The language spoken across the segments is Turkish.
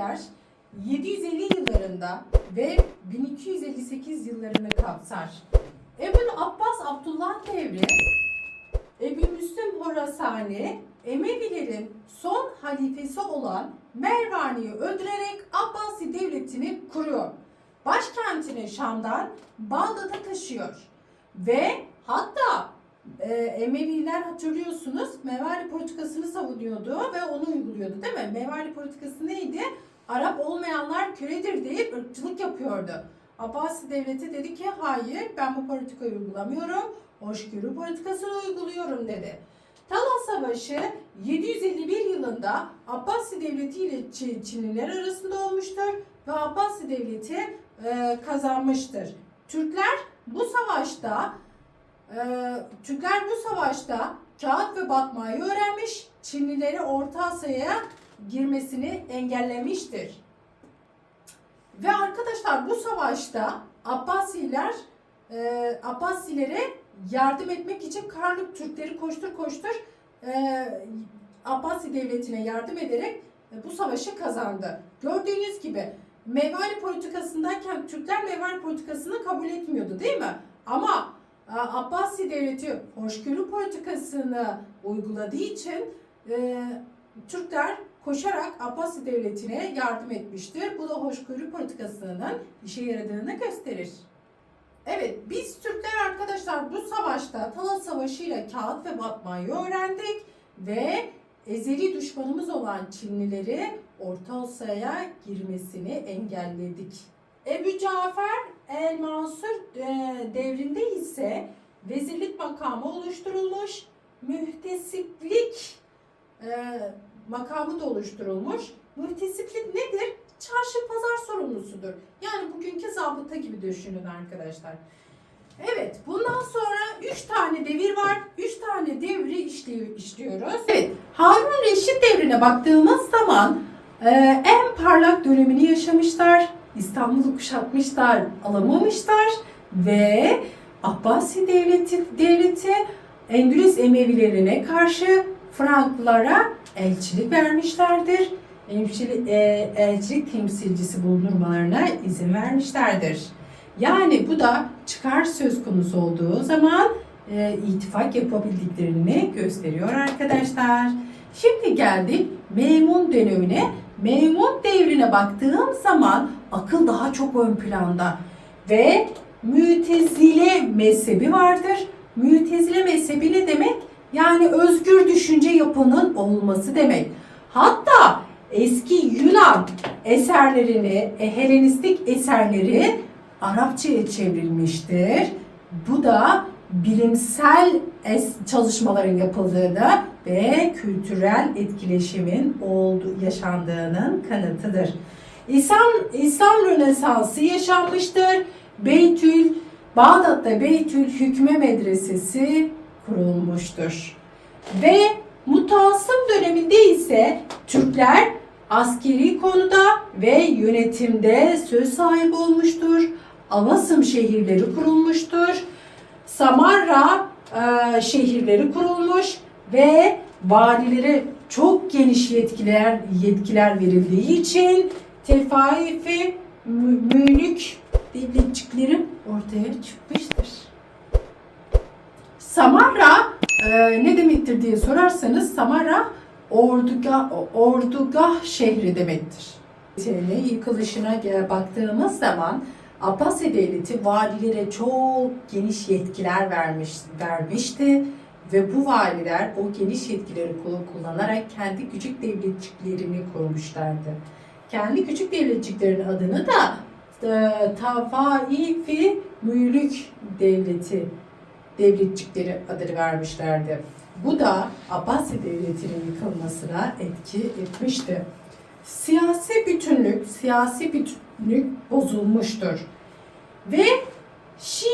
Abbasiler 750 yıllarında ve 1258 yıllarını kapsar. Ebu'l Abbas Abdullah devri Ebu Müslim Horasani Emevilerin son halifesi olan Mervani'yi öldürerek Abbasi devletini kuruyor. Başkentini Şam'dan Bağdat'a taşıyor. Ve hatta e, Emeviler hatırlıyorsunuz Mevali politikasını savunuyordu ve onu uyguluyordu değil mi? Mevali politikası neydi? Arap olmayanlar köledir deyip ırkçılık yapıyordu. Abbasi devleti dedi ki hayır ben bu politikayı uygulamıyorum. Hoşgörü politikasını uyguluyorum dedi. Talas Savaşı 751 yılında Abbasi Devleti ile Çi- Çinliler arasında olmuştur ve Abbasi Devleti e, kazanmıştır. Türkler bu savaşta e, Türkler bu savaşta kağıt ve batmayı öğrenmiş, Çinlileri Orta Asya'ya girmesini engellemiştir. Ve arkadaşlar bu savaşta Abbasiler e, Abbasilere yardım etmek için Karlık Türkleri koştur koştur e, Abbasi devletine yardım ederek e, bu savaşı kazandı. Gördüğünüz gibi Mevali politikasındayken Türkler Mevali politikasını kabul etmiyordu değil mi? Ama e, Abbasi devleti hoşgörü politikasını uyguladığı için e, Türkler koşarak Abbasi devletine yardım etmiştir. Bu da hoşgörü politikasının işe yaradığını gösterir. Evet, biz Türkler arkadaşlar bu savaşta Talas Savaşı ile kağıt ve batmayı öğrendik ve ezeli düşmanımız olan Çinlileri Orta Asya'ya girmesini engelledik. Ebu Cafer El Mansur e, devrinde ise vezirlik makamı oluşturulmuş, mühtesiplik e, makamı da oluşturulmuş. Mühtesiplik nedir? Çarşı pazar sorumlusudur. Yani bugünkü zabıta gibi düşünün arkadaşlar. Evet, bundan sonra 3 tane devir var. 3 tane devri işliyor, işliyoruz. Evet, Harun Reşit devrine baktığımız zaman e, en parlak dönemini yaşamışlar. İstanbul'u kuşatmışlar, alamamışlar ve Abbasi devleti, devleti Endülüs Emevilerine karşı Franklara elçilik vermişlerdir. Elçilik, e, elçilik temsilcisi bulundurmalarına izin vermişlerdir. Yani bu da çıkar söz konusu olduğu zaman e, ittifak yapabildiklerini gösteriyor arkadaşlar. Şimdi geldik Memun dönemine. Memun devrine baktığım zaman akıl daha çok ön planda ve mütezile mezhebi vardır. Mütezile mezhebi ne demek? Yani özgür düşünce yapının olması demek. Hatta eski Yunan eserlerini, e, Helenistik eserleri Arapçaya çevrilmiştir. Bu da bilimsel çalışmaların yapıldığını ve kültürel etkileşimin olduğu, yaşandığının kanıtıdır. İslam, İslam Rönesansı yaşanmıştır. Beytül, Bağdat'ta Beytül Hükme Medresesi kurulmuştur. Ve Mutasım döneminde ise Türkler askeri konuda ve yönetimde söz sahibi olmuştur. Avasım şehirleri kurulmuştur. Samarra e, şehirleri kurulmuş ve valilere çok geniş yetkiler yetkiler verildiği için tefaifi mü- mülük devletçikleri ortaya çıkmıştır. Samarra e, ne demektir diye sorarsanız Samarra ordugah, ordugah şehri demektir. Yıkılışına baktığımız zaman Abbasi Devleti valilere çok geniş yetkiler vermiş, vermişti ve bu valiler o geniş yetkileri kul- kullanarak kendi küçük devletçiklerini kurmuşlardı. Kendi küçük devletçiklerin adını da e, Tavaifi Mülük Devleti devletçikleri adını vermişlerdi. Bu da Abbasi Devleti'nin yıkılmasına etki etmişti. Siyasi bütünlük, siyasi bütünlük bozulmuştur. Ve Şi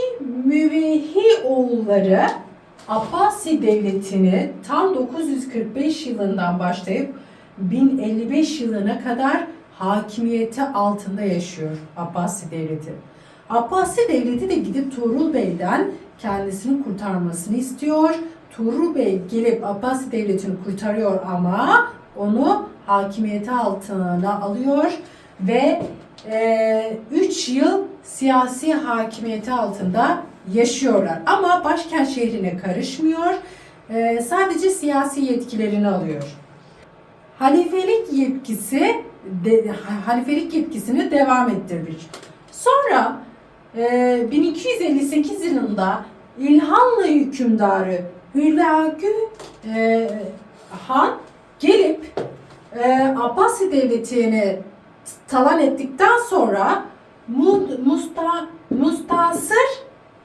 Müvehi oğulları Abbasi Devleti'ni tam 945 yılından başlayıp 1055 yılına kadar hakimiyeti altında yaşıyor Abbasi Devleti. Abbasi Devleti de gidip Tuğrul Bey'den kendisini kurtarmasını istiyor. Tuğrul Bey gelip Abbasi Devleti'ni kurtarıyor ama onu hakimiyeti altına alıyor ve 3 yıl siyasi hakimiyeti altında yaşıyorlar. Ama başkent şehrine karışmıyor. E, sadece siyasi yetkilerini alıyor. Halifelik yetkisi de, halifelik yetkisini devam ettirmiş. Sonra e, 1258 yılında İlhanlı hükümdarı Hülagü e, Han gelip e, Abbasi devletini talan ettikten sonra Mu- Musta, Mustasır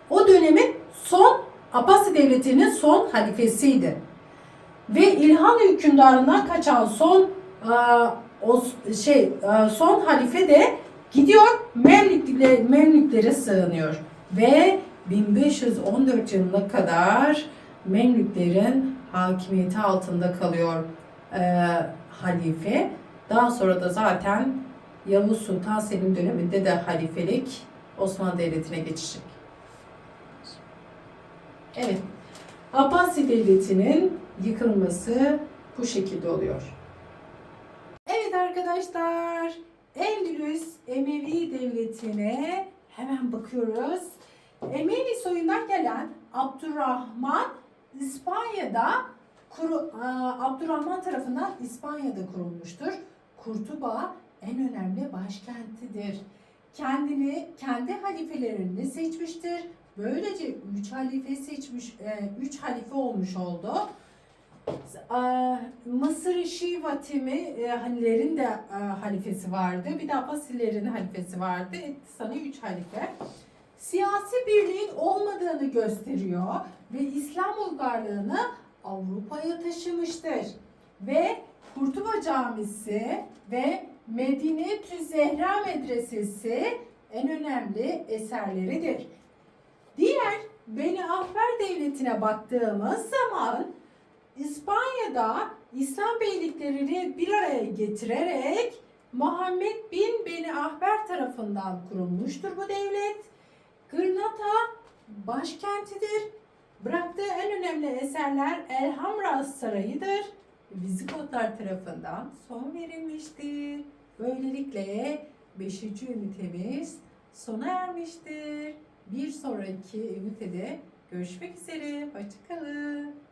o dönemin son Abbasi devletinin son halifesiydi. Ve İlhan hükümdarından kaçan son e, şey son halife de gidiyor Memlüklere, Memlüklere sığınıyor ve 1514 yılına kadar Memlüklerin hakimiyeti altında kalıyor e, halife. Daha sonra da zaten Yavuz Sultan Selim döneminde de halifelik Osmanlı Devleti'ne geçecek. Evet. Abbasi Devleti'nin yıkılması bu şekilde oluyor. Evet arkadaşlar, Endülüs Emevi Devleti'ne hemen bakıyoruz. Emevi soyundan gelen Abdurrahman İspanya'da kuru, Abdurrahman tarafından İspanya'da kurulmuştur. Kurtuba en önemli başkentidir. Kendini kendi halifelerini seçmiştir. Böylece üç halife seçmiş, e, üç halife olmuş oldu. Aa, Mısır Şivatimilerin de e, halifesi vardı. Bir de Abbasilerin halifesi vardı. Etti sana üç halife. Siyasi birliğin olmadığını gösteriyor ve İslam uygarlığını Avrupa'ya taşımıştır. Ve Kurtuba Camisi ve Medine Zehra Medresesi en önemli eserleridir. Diğer Beni Ahver Devleti'ne baktığımız zaman İspanya'da İslam beyliklerini bir araya getirerek Muhammed bin Beni Ahber tarafından kurulmuştur bu devlet. Gırnata başkentidir. Bıraktığı en önemli eserler Elhamra Sarayı'dır. Vizigotlar tarafından son verilmiştir. Böylelikle 5. ünitemiz sona ermiştir. Bir sonraki ünitede görüşmek üzere. Hoşçakalın.